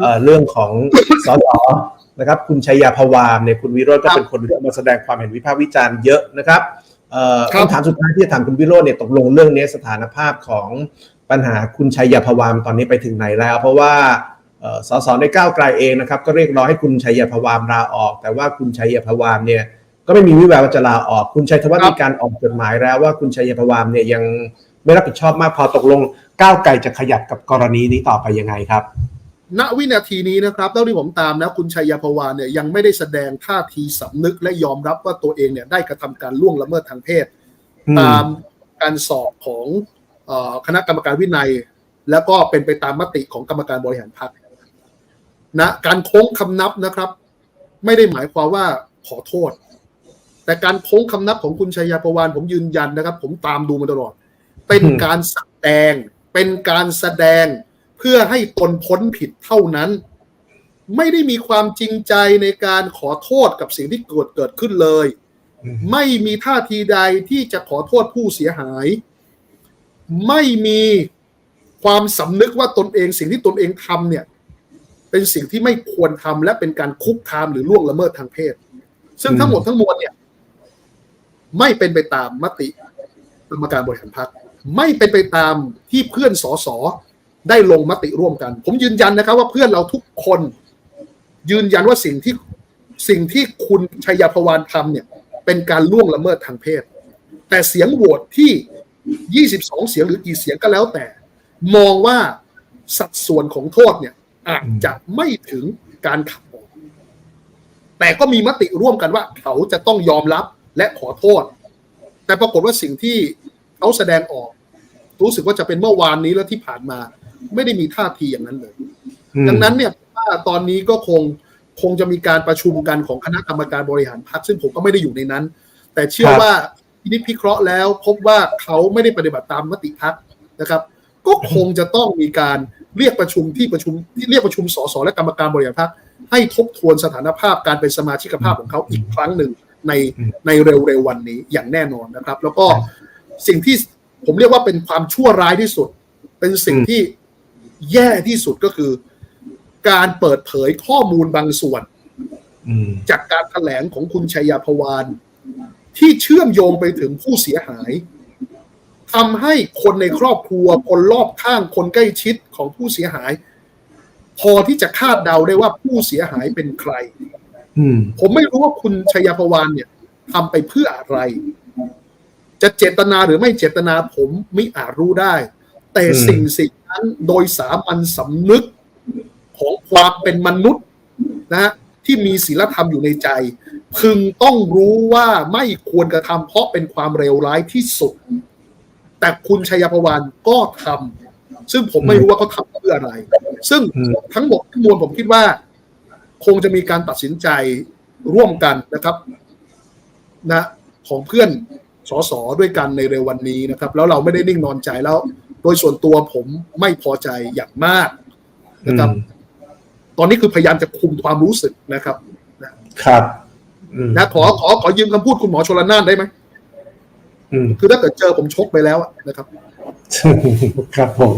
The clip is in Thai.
เอ่อเรื่องของสสนะครับ คุณชัยยาภวามเนี่ยคุณวิโรจน์ก็เป็นคนที่มาแสดงความเห็นวิพากษ์วิจารณ์เยอะนะครับเอ่อครับคำถามสุดท้ายที่จะถามคุณวิโรจน์เนี่ยตกลงเรื่องนี้สถานภาพของปัญหาคุณชัยยาภวามตอนนี้ไปถึงไหนแล้ว เพราะว่าเอ่อสสในก้าวไกลเองนะครับ ก็เรียกร้องให้คุณชัยยาภวามลาออก แต่ว่าคุณชัยยาภวามเนี่ยก็ไม่มีวิแววว่าจะลาออก คุณชัยธวัฒน์ครับมีการออกจดหมายแล้วว่าคุณชัยพวามเนี่ยยังไม่รับผิดชอบมากพอตกลงก้าวไกลจะขยับกับกรณีนี้ต่อไปยังไงครับ ณวินาทีนี้นะครับเท่าที่ผมตามนะคุณชัยยาภวาเนี่ยยังไม่ได้แสดงท่าทีสำนึกและยอมรับว่าตัวเองเนี่ยได้กระทำการล่วงละเมิดทางเพศอืมตามการสอบของเออคณะกรรมการวินัย แล้วก็เป็นไปตามมติของกรรมการบริหารพรรคนะการโค้งคำนับนะครับ ไม่ได้หมายความว่าขอโทษ แต่การโค้งคำนับของคุณชัยยาภวานผมยืนยันนะครับ ผมตามดูมาตลอด เป็นการแสดงเป็นการแสดงเพื่อให้ตนพ้นผิดเท่านั้น ไม่ได้มีความจริงใจในการขอโทษกับสิ่งที่เกิดเกิดขึ้นเลยอืมไม่มีท่าทีใดที่จะขอโทษผู้เสียหาย ไม่มีความสำนึกว่าตนเองสิ่งที่ตนเองทำเนี่ย เป็นสิ่งที่ไม่ควรทำและเป็นการคุกคามหรือล่วงละเมิดทางเพศ ซึ่งทั้งหมดทั้งมวลเนี่ย ไม่เป็นไปตามมติกรรมการบริหารพรรคไม่เป็นไปตามที่เพื่อนสส ได้ลงมติร่วมกัน ผมยืนยันนะครับ ว่าเพื่อนเราทุกคน ยืนยันว่าสิ่งที่สิ่งที่คุณชัยพวานทำเนี่ย เป็นการล่วงละเมิดทางเพศ แต่เสียงโหวตที่ 22 เสียงหรือกี่เสียงก็แล้วแต่ มองว่าสัดส่วนของโทษเนี่ย อาจจะไม่ถึงการขับออกแต่ก็มีมติร่วมกันว่า เขาจะต้องยอมรับและขอโทษ แต่ปรากฏว่าสิ่งที่เขาแสดงออก รู้สึกว่าจะเป็นเมื่อวานนี้แล้วที่ผ่านมา ไม่ได้มีท่าทีอย่างนั้นเลย ดังนั้นเนี่ยว่าตอนนี้ก็คงคงจะมีการประชุมกันของคณะกรรมการบริหารพรรคซึ่งผมก็ไม่ได้อยู่ในนั้น แต่เชื่อครับว่าพินิจพิเคราะห์แล้ว พบว่าเขาไม่ได้ปฏิบัติตามมติพรรคนะครับ ก็คงจะต้องมีการเรียกประชุมที่ประชุมที่เรียกประชุมสสและกรรมการบริหารพรรคให้ทบทวนสถานภาพการเป็นสมาชิกภาพของเขาอีกครั้งหนึ่งในในเร็วๆวันนี้อย่างแน่นอนนะครับ แล้วก็สิ่งที่ผมเรียกว่าเป็นความชั่วร้ายที่สุด เป็นสิ่งที่ แย่ที่สุดก็คือ การเปิดเผยข้อมูลบางส่วนอืมจากการแถลงของคุณชัยยาภวานที่เชื่อมโยงไปถึงผู้เสียหายทำให้คนในครอบครัว คนรอบข้างคนใกล้ชิดของผู้เสียหาย พอที่จะคาดเดาได้ว่าผู้เสียหายเป็นใครอืมผมไม่รู้ว่าคุณชัยพวานเนี่ยทำไปเพื่ออะไร จะเจตนาหรือไม่เจตนาผมไม่อาจรู้ได้ แต่อืมสิ่งสิ่งนั้นโดยสามัญสำนึกของความเป็นมนุษย์นะฮะที่มีศีลธรรมอยู่ในใจ พึงต้องรู้ว่าไม่ควรกระทำเพราะเป็นความเลวร้ายที่สุด แต่คุณชัยพวานก็ทำซึ่งผมไม่รู้ว่าเขาทำเพื่ออะไร ซึ่งอืมทั้งหมดทั้งมวลผมคิดว่า คงจะมีการตัดสินใจร่วมกันนะครับ นะ ของเพื่อน สสด้วยกันในเร็ววันนี้นะครับ แล้วเราไม่ได้นิ่งนอนใจแล้ว โดยส่วนตัวผมไม่พอใจอย่างมากนะครับ ตอนนี้คือพยายามจะคุมความรู้สึกนะครับครับอืมนะขอขอขอยืมคำพูดคุณหมอชลนานได้ไหมอืมคือถ้าเกิดเจอผมชกไปแล้วอะนะครับ ครับผม